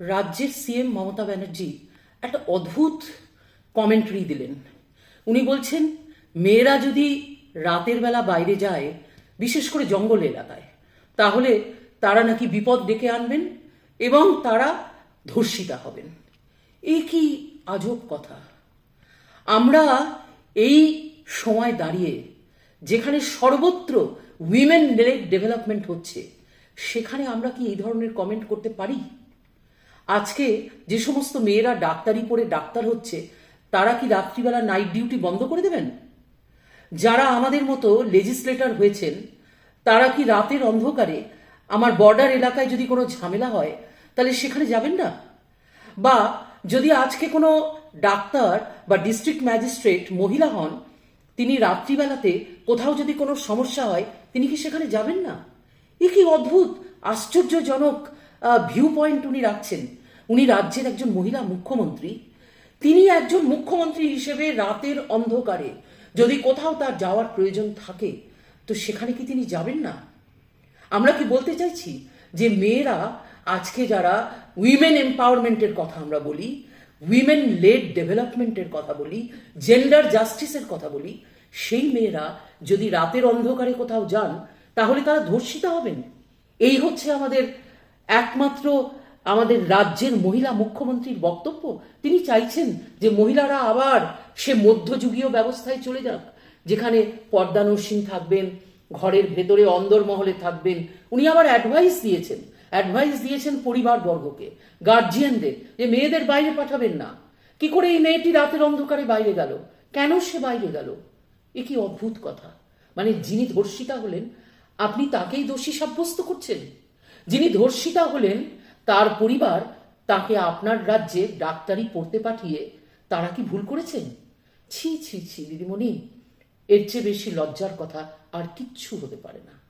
রাজ্যের সিএম মমতা ব্যানার্জি একটা অদ্ভুত কমেন্টারি দিলেন। উনি বলছেন, মেয়েরা যদি রাতের বেলা বাইরে যায়, বিশেষ করে জঙ্গল এলাকায়, তাহলে তারা নাকি বিপদ ডেকে আনবেন এবং তারা ধর্ষিতা হবেন। এ কি আজব কথা। আমরা এই সময় দাঁড়িয়ে, যেখানে সর্বত্র উইমেন ডেভেলপমেন্ট হচ্ছে, সেখানে আমরা কি এই ধরনের কমেন্ট করতে পারি? আজকে যে সমস্ত মেয়েরা ডাক্তারি পড়ে ডাক্তার হচ্ছে, তারা কি রাত্রিবেলা নাইট ডিউটি বন্ধ করে দেবেন? যারা আমাদের মতো লেজিসলেটর হয়েছেন, তারা কি রাতের অন্ধকারে আমার বর্ডার এলাকায় যদি কোনো ঝামেলা হয়, তাহলে সেখানে যাবেন না? বা যদি আজকে কোনো ডাক্তার বা ডিস্ট্রিক্ট ম্যাজিস্ট্রেট মহিলা হন, তিনি রাত্রিবেলাতে কোথাও যদি কোনো সমস্যা হয়, তিনি কি সেখানে যাবেন না? এ কি অদ্ভুত, আশ্চর্যজনক ভিউ পয়েন্ট উনি রাখছেন। উনি রাজ্যের একজন মহিলা মুখ্যমন্ত্রী, তিনি একজন মুখ্যমন্ত্রী হিসেবে রাতের অন্ধকারে যদি কোথাও তার যাওয়ার প্রয়োজন থাকে, তো সেখানে কি তিনি যাবেন না? আমরা কি বলতে চাইছি যে মেয়েরা, আজকে যারা উইমেন এম্পাওয়ারমেন্টের কথা আমরা বলি উইমেন লেড ডেভেলপমেন্টের কথা বলি জেন্ডার জাস্টিসের কথা বলি, সেই মেয়েরা যদি রাতের অন্ধকারে কোথাও যান, তাহলে তারা ধর্ষিতা হবেন। এই হচ্ছে আমাদের একমাত্র আমাদের রাজ্যের মহিলা মুখ্যমন্ত্রীর বক্তব্য, তিনি চাইছেন যে মহিলারা আবার সে মধ্যযুগীয় ব্যবস্থায় চলে যাক, যেখানে পর্দা পর্দানসীন থাকবেন, ঘরের ভেতরে অন্দরমহলে থাকবেন। উনি আবার অ্যাডভাইস দিয়েছেন অ্যাডভাইস দিয়েছেন পরিবারবর্গকে গার্জিয়ানদের যে মেয়েদের বাইরে পাঠাবেন না। কি করে এই মেয়েটি রাতের অন্ধকারে বাইরে গেল? কেন সে বাইরে গেল? এ কি অদ্ভুত কথা। মানে যিনি ধর্ষিতা হলেন, আপনি তাকেই দোষী সাব্যস্ত করছেন? যিনি ধর্ষিতা হলেন তার পরিবার তাকে আপনার রাজ্যে ডাক্তারি পড়তে পাঠিয়ে তারা কি ভুল করেছেন? ছি ছি ছি, দিদিমণি, এর চেয়ে বেশি লজ্জার কথা আর কিচ্ছু হতে পারে না।